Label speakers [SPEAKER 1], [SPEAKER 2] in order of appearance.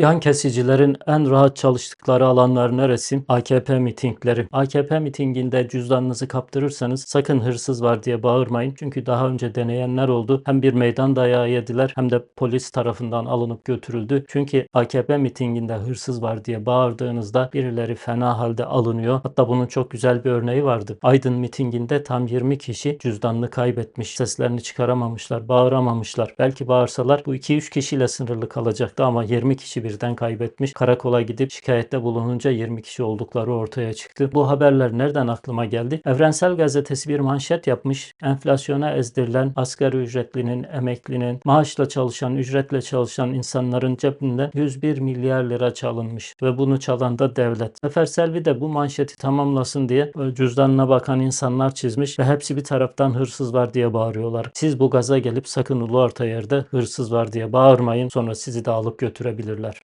[SPEAKER 1] Yan kesicilerin en rahat çalıştıkları alanlar neresi? AKP mitingleri. AKP mitinginde cüzdanınızı kaptırırsanız sakın hırsız var diye bağırmayın. Çünkü daha önce deneyenler oldu. Hem bir meydan dayağı yediler hem de polis tarafından alınıp götürüldü. Çünkü AKP mitinginde hırsız var diye bağırdığınızda birileri fena halde alınıyor. Hatta bunun çok güzel bir örneği vardı. Aydın mitinginde tam 20 kişi cüzdanını kaybetmiş. Seslerini çıkaramamışlar, bağıramamışlar. Belki bağırsalar bu 2-3 kişiyle sınırlı kalacaktı ama 20 kişi birden kaybetmiş. Karakola gidip şikayette bulununca 20 kişi oldukları ortaya çıktı. Bu haberler nereden aklıma geldi? Evrensel Gazetesi bir manşet yapmış. Enflasyona ezdirilen asgari ücretlinin, emeklinin, maaşla çalışan, ücretle çalışan insanların cebinden 101 milyar lira çalınmış ve bunu çalan da devlet. Zafer Selvi de bu manşeti tamamlasın diye cüzdanına bakan insanlar çizmiş ve hepsi bir taraftan hırsız var diye bağırıyorlar. Siz bu gaza gelip sakın ulu orta yerde hırsız var diye bağırmayın sonra sizi de alıp götürebilirler.